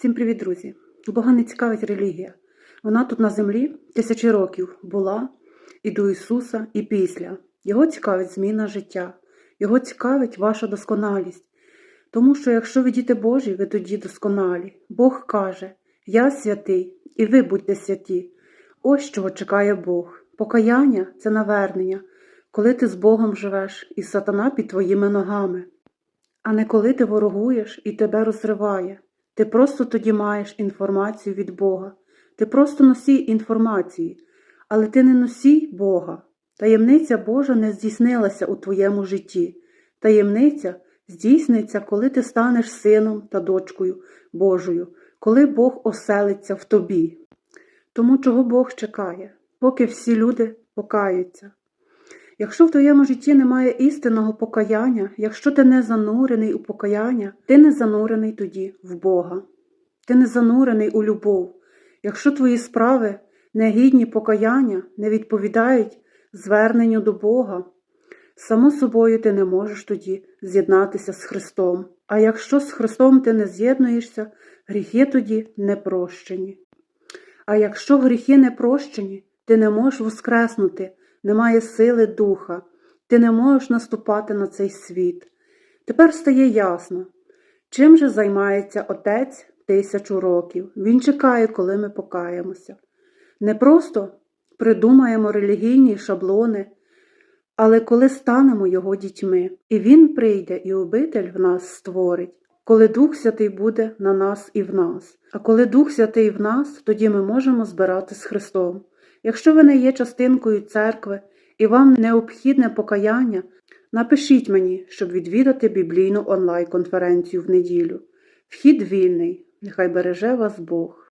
Всім привіт, друзі! Бога не цікавить релігія. Вона тут на землі тисячі років була і до Ісуса, і після. Його цікавить зміна життя, Його цікавить ваша досконалість. Тому що якщо ви діти Божі, ви тоді досконалі. Бог каже: Я святий, і ви будьте святі. Ось чого чекає Бог. Покаяння це навернення, коли ти з Богом живеш, і сатана під твоїми ногами, а не коли ти ворогуєш і тебе розриває. Ти просто тоді маєш інформацію від Бога. Ти просто носій інформації, але ти не носій Бога. Таємниця Божа не здійснилася у твоєму житті. Таємниця здійсниться, коли ти станеш сином та дочкою Божою, коли Бог оселиться в тобі. Тому чого Бог чекає, поки всі люди покаються. Якщо в твоєму житті немає істинного покаяння, якщо ти не занурений у покаяння, ти не занурений тоді в Бога. Ти не занурений у любов. Якщо твої справи негідні покаяння, не відповідають зверненню до Бога, само собою ти не можеш тоді з'єднатися з Христом. А якщо з Христом ти не з'єднуєшся, гріхи тоді не прощені. А якщо гріхи не прощені, ти не можеш воскреснути, немає сили духа, ти не можеш наступати на цей світ. Тепер стає ясно, чим же займається Отець тисячу років. Він чекає, коли ми покаємося. Не просто придумаємо релігійні шаблони, але коли станемо його дітьми, і Він прийде і обитель в нас створить, коли Дух Святий буде на нас і в нас. А коли Дух Святий в нас, тоді ми можемо збирати з Христом. Якщо ви не є частинкою церкви і вам необхідне покаяння, напишіть мені, щоб відвідати біблійну онлайн-конференцію в неділю. Вхід вільний, нехай береже вас Бог.